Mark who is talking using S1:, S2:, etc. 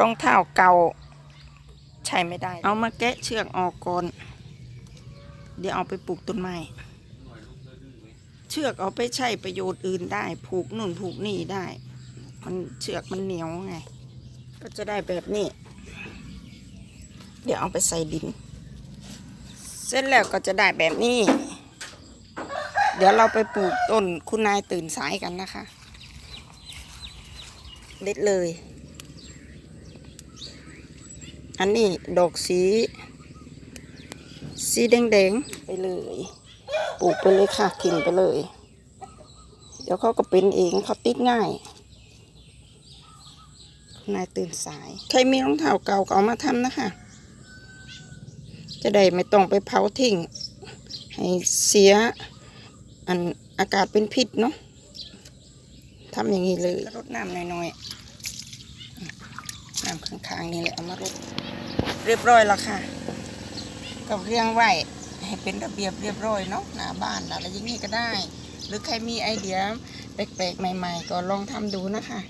S1: รองเท้าเก่าใช้ไม่ได้ เอามาแกะเชือกออกก่อน เดี๋ยวเอาไปปลูกต้นไม้เชือกเอาไปใช้ประโยชน์อื่นได้ ผูกนู่นผูกนี่ได้ มันเชือกมันเหนียวไง ก็จะได้แบบนี้ เดี๋ยวเอาไปใส่ดิน เสร็จแล้วก็จะได้แบบนี้ เดี๋ยวเราไปปลูกต้นคุณนายตื่นสายกันนะคะ เด็ดเลย อันนี้ดอกสี สีแดงๆ ไปเลย ปลูกไปเลยค่ะทิ้งไปเลย เดี๋ยวเขาก็เป็นเองเขาติดง่าย นายตื่นสาย ใครมีรองเท้าเก่าก็เอามาทำนะคะ จะได้ไม่ต้องไปเผาทิ้ง ให้เสีย อันอากาศเป็นพิษเนาะทำอย่างนี้เลยรดน้ำหน่อยๆน้ำข้างๆนี่แหละเอามารด เรียบร้อยแล้วค่ะกับเรียงไว้ให้เป็นระเบียบเรียบร้อยเนาะหน้าบ้านอะไรอย่างนี้ก็ได้ หรือใครมีไอเดียแปลกๆใหม่ ๆ ก็ลองทำดูนะคะ